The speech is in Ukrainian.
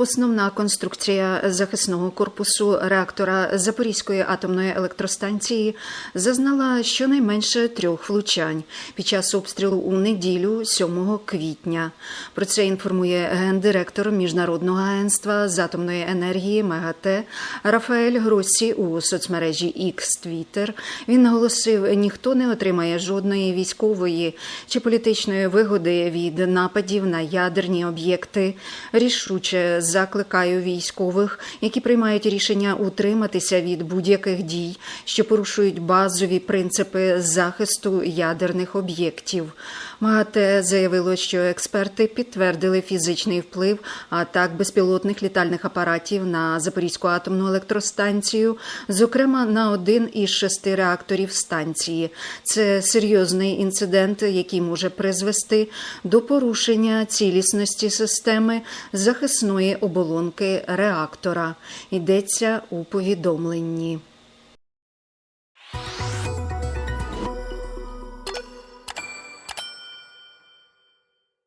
Основна конструкція захисного корпусу реактора Запорізької атомної електростанції зазнала щонайменше трьох влучань під час обстрілу у неділю 7 квітня. Про це інформує гендиректор Міжнародного агентства з атомної енергії МЕГАТЕ Рафаель Гроссі у соцмережі X Twitter. Він наголосив, ніхто не отримає жодної військової чи політичної вигоди від нападів на ядерні об'єкти. Рішуче закликаю військових, які приймають рішення утриматися від будь-яких дій, що порушують базові принципи захисту ядерних об'єктів. МАГАТЕ заявило, що експерти підтвердили фізичний вплив атак безпілотних літальних апаратів на Запорізьку атомну електростанцію, зокрема на один із шести реакторів станції. Це серйозний інцидент, який може призвести до порушення цілісності системи захисної оболонки реактора. Йдеться у повідомленні.